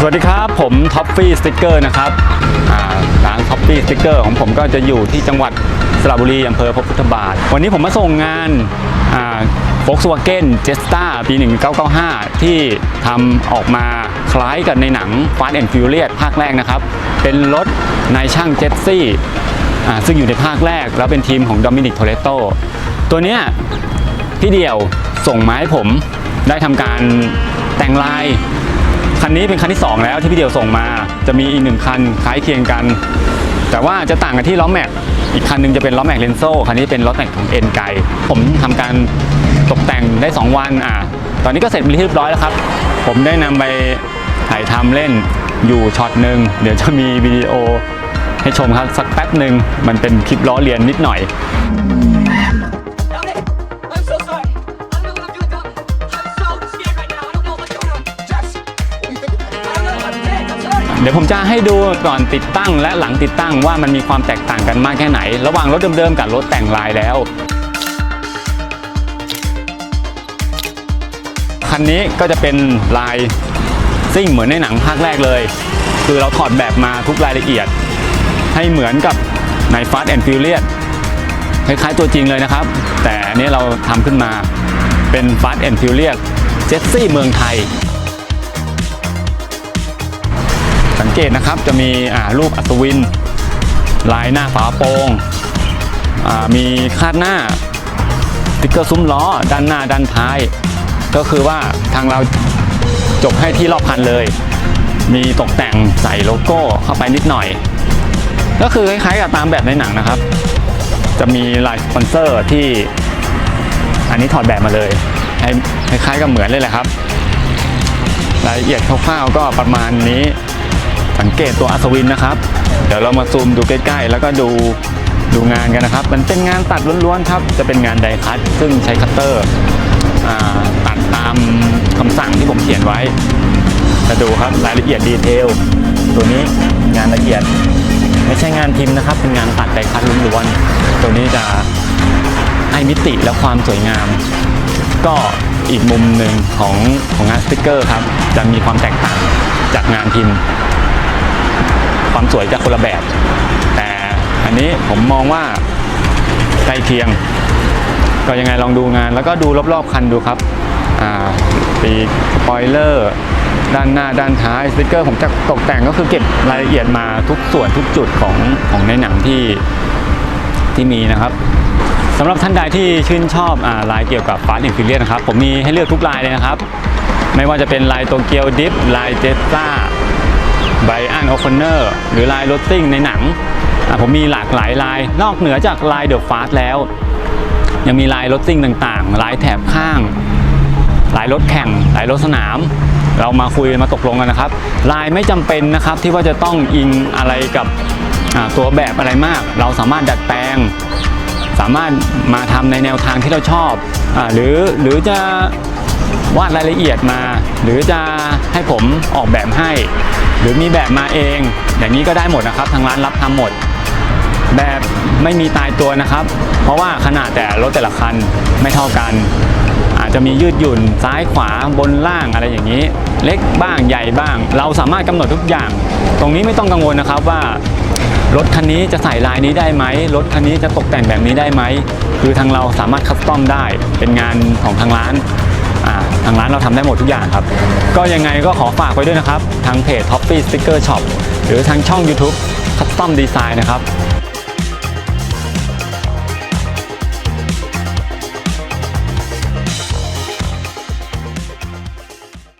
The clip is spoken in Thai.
สวัสดีครับผมท็อฟฟี่สติกเกอร์นะครับอ่าร้านท็อฟฟี่สติกเกอร์ของผมก็จะอยู่ที่จังหวัดสระบุรีอำเภอพระพุทธบาท วันนี้ผมมาส่งงานโฟกสวาเกนเจสตาปี 1995 ที่ทำออกมาคล้ายกับในหนัง Fast and Furious ภาคแรกนะครับ เป็นรถนายช่างเจสซี่ซึ่งอยู่ในภาคแรก แล้วเป็นทีมของโดมินิกโทเรโตตัวเนี้ยพี่เดี่ยวส่งมาให้ผมได้ทำการแต่งลาย คันนี้เป็นคันที่ 2 แล้วที่พี่เดียวส่งมา จะมีอีกหนึ่งคันคล้ายเคียงกัน แต่ว่าจะต่างกันที่ล้อแม็กอีกคันหนึงจะเป็นล้อแม็กเลนโซคันนี้เป็นล้อแม็กของเอ็นไกผมทำการตกแต่งได้ 2 วันอะตอนนี้ก็เสร็จเป็นที่เรียบร้อยแล้วครับ ผมได้นำไปถ่ายทำเล่นอยู่ช็อตหนึ่งเดี๋ยวจะมีวิดีโอให้ชมครับสักแป๊บหนึ่งมันเป็นคลิปล้อเลียนนิดหน่อย ดี๋ยวผมจะให้ดูก่อนติดตั้งและหลังติดตั้งว่ามันมีความแตกต่างกันมากแค่ไหน ระหว่างรถเดิมๆกับรถแต่งลายแล้วคันนี้ก็จะเป็นลายซิ่งเหมือนในหนังภาคแรกเลย คือเราถอดแบบมาทุกรายละเอียด ให้เหมือนกับใน Fast and Furious คล้ายๆตัวจริงเลยนะครับ แต่อันนี้เราทำขึ้นมาเป็น Fast and Furious เจสซี่เมืองไทย สังเกตนะครับจะมีรูปอัศวิน ลายหน้าฝาโปรงอ่ามีคาดหน้าติ๊กเกอร์ซุ้มล้อ ด้านหน้าด้านท้าย ก็คือว่าทางเราจบให้ที่รอบคันเลย มีตกแต่งใส่โลโก้เข้าไปนิดหน่อย ก็คือคล้ายๆกับตามแบบในหนังนะครับ จะมีลายสปอนเซอร์ที่อันนี้ถอดแบบมาเลยให้คล้ายๆกับเหมือนเลยแหละครับ รายละเอียดคร่าวๆก็ประมาณนี้ สังเกตตัวอัศวินนะครับ เดี๋ยวเรามาซูมดูใกล้ๆ แล้วก็ดูดูงานกันนะครับ มันเป็นงานตัดล้วนๆครับ จะเป็นงานไดคัตซึ่งใช้คัตเตอร์ตัดตามคำสั่งที่ผมเขียนไว้จะดูครับรายละเอียดดีเทลตัวนี้งานละเอียดไม่ใช่งานพิมพ์นะครับ เป็นงานตัดไดคัตล้วนๆตัวนี้จะให้มิติและความสวยงาม ก็อีกมุมหนึ่งของของงานสติกเกอร์ครับ จะมีความแตกต่างจากงานพิมพ์ ความสวยจะคนละแบบ แต่อันนี้ผมมองว่าใกล้เคียง ก็ยังไงลองดูงาน แล้วก็ดูรอบๆคันดูครับปีกสปอยเลอร์ด้านหน้าด้านท้ายสติกเกอร์ผมจะตกแต่งก็คือเก็บรายละเอียดมาทุกส่วนทุกจุดของของในหนังที่ที่มีนะครับสำหรับท่านใดที่ชื่นชอบอลายเกี่ยวกับฟาสต์แอนด์ฟิเลียนะครับ ผมมีให้เลือกทุกลายเลยนะครับ ไม่ว่าจะเป็นลายโตเกียวดิฟลายเจสซ่า ไบอันโอคอนเนอร์หรือลายรถซิ่งในหนังผมมีหลากหลายลาย นอกเหนือจากลายเดอะฟาสแล้ว ยังมีลายรถซิ่งต่างๆ ลายแถบข้าง ลายรถแข่ง ลายรถสนาม เรามาคุยมาตกลงกันนะครับ ลายไม่จำเป็นนะครับที่ว่าจะต้องอิงอะไรกับตัวแบบอะไรมาก เราสามารถดัดแปลง สามารถมาทำในแนวทางที่เราชอบอหรือหรือจะ วาดรายละเอียดมา หรือจะให้ผมออกแบบให้ หรือมีแบบมาเอง อย่างนี้ก็ได้หมดนะครับ ทางร้านรับทำหมด แบบไม่มีตายตัวนะครับ เพราะว่าขนาดแต่รถแต่ละคันไม่เท่ากัน อาจจะมียืดหยุ่นซ้ายขวาบนล่างอะไรอย่างนี้ เล็กบ้างใหญ่บ้าง เราสามารถกำหนดทุกอย่าง ตรงนี้ไม่ต้องกังวลนะครับว่ารถคันนี้จะใส่ลายนี้ได้ไหม รถคันนี้จะตกแต่งแบบนี้ได้ไหม คือทางเราสามารถคัสตอมได้ เป็นงานของทางร้าน อ่าทางร้านเราทำได้หมดทุกอย่างครับ ก็ยังไงก็ขอฝากไว้ด้วยนะครับ ทางเพจ t o p p y Sticker Shop หรือทางช่อง YouTube Custom Design นะครับ